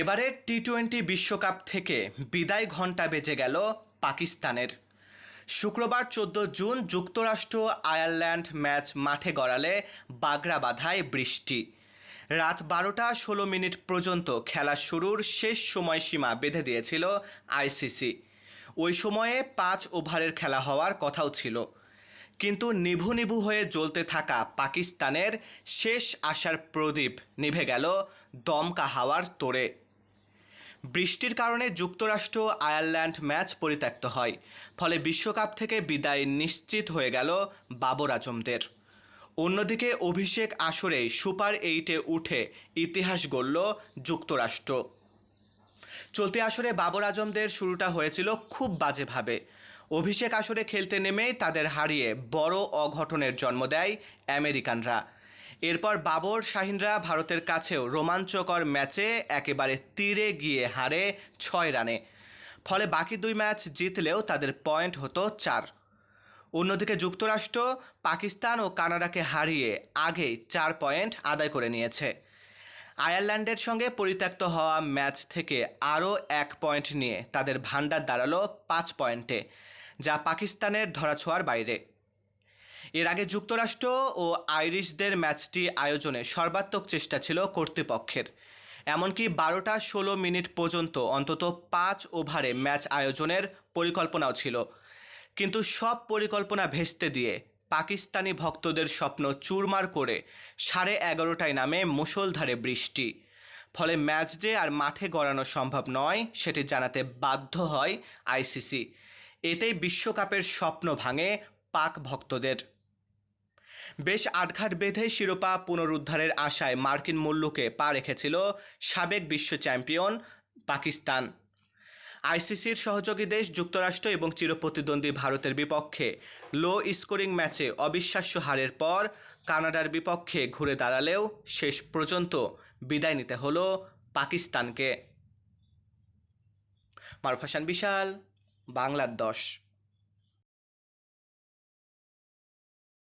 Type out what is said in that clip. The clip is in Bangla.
এবারের টি টোয়েন্টি বিশ্বকাপ থেকে বিদায় ঘণ্টা বেজে গেল পাকিস্তানের। শুক্রবার চোদ্দ জুন যুক্তরাষ্ট্র আয়ারল্যান্ড ম্যাচ মাঠে গড়ালে বাগড়া বাধায় বৃষ্টি। রাত বারোটা ষোলো মিনিট পর্যন্ত খেলা শুরুর শেষ সময়সীমা বেঁধে দিয়েছিল আইসিসি। ওই সময়ে পাঁচ ওভারের খেলা হওয়ার কথাও ছিল। কিন্তু নিভু নিভু হয়ে জ্বলতে থাকা পাকিস্তানের শেষ আশার প্রদীপ নিভে গেল দমকা হাওয়ার তোড়ে। বৃষ্টির কারণে যুক্তরাষ্ট্র আয়ারল্যান্ড ম্যাচ পরিত্যক্ত হয়। ফলে বিশ্বকাপ থেকে বিদায় নিশ্চিত হয়ে গেল বাবর আজমদের। অন্যদিকে অভিষেক আসরেই সুপার এইটে উঠে ইতিহাস গড়ল যুক্তরাষ্ট্র। চলতি আসরে বাবর আজমদের শুরুটা হয়েছিল খুব বাজেভাবে। অভিষেক আসরে খেলতে নেমেই তাদের হারিয়ে বড় অঘটনের জন্ম দেয় আমেরিকানরা। এরপর বাবর শাহিনরা ভারতের কাছেও রোমাঞ্চকর ম্যাচে একেবারে তীরে গিয়ে হারে ছয় রানে। ফলে বাকি দুই ম্যাচ জিতলেও তাদের পয়েন্ট হতো চার। অন্যদিকে যুক্তরাষ্ট্র, পাকিস্তান ও কানাডাকে হারিয়ে আগেই চার পয়েন্ট আদায় করে নিয়েছে। আয়ারল্যান্ডের সঙ্গে পরিত্যক্ত হওয়া ম্যাচ থেকে আরও এক পয়েন্ট নিয়ে তাদের ভান্ডার দাঁড়াল পাঁচ পয়েন্টে, যা পাকিস্তানের ধরাছোঁয়ার বাইরে। এর আগে যুক্তরাষ্ট্র ও আইরিশদের ম্যাচটি আয়োজনে সর্বাত্মক চেষ্টা ছিল কর্তৃপক্ষের। এমনকি বারোটা ষোলো মিনিট পর্যন্ত অন্তত পাঁচ ওভারে ম্যাচ আয়োজনের পরিকল্পনাও ছিল। কিন্তু সব পরিকল্পনা ভেস্তে দিয়ে পাকিস্তানি ভক্তদের স্বপ্ন চুরমার করে সাড়ে এগারোটায় নামে মুষলধারে বৃষ্টি। ফলে ম্যাচ যে আর মাঠে গড়ানো সম্ভব নয় সেটি জানাতে বাধ্য হয় আইসিসি। এতেই বিশ্বকাপের স্বপ্ন ভাঙে পাক ভক্তদের। বেশ আটঘাট বেঁধে শিরোপা পুনরুদ্ধারের আশায় মার্কিন মূল্যকে পা রেখেছিল সাবেক বিশ্ব চ্যাম্পিয়ন পাকিস্তান। আইসিসির সহযোগী দেশ যুক্তরাষ্ট্র এবং চিরপ্রতিদ্বন্দ্বী ভারতের বিপক্ষে লো স্কোরিং ম্যাচে অবিশ্বাস্য হারের পর কানাডার বিপক্ষে ঘুরে দাঁড়ালেও শেষ পর্যন্ত বিদায় নিতে হলো পাকিস্তানকে। মারফাসান বিশাল বাংলার দশ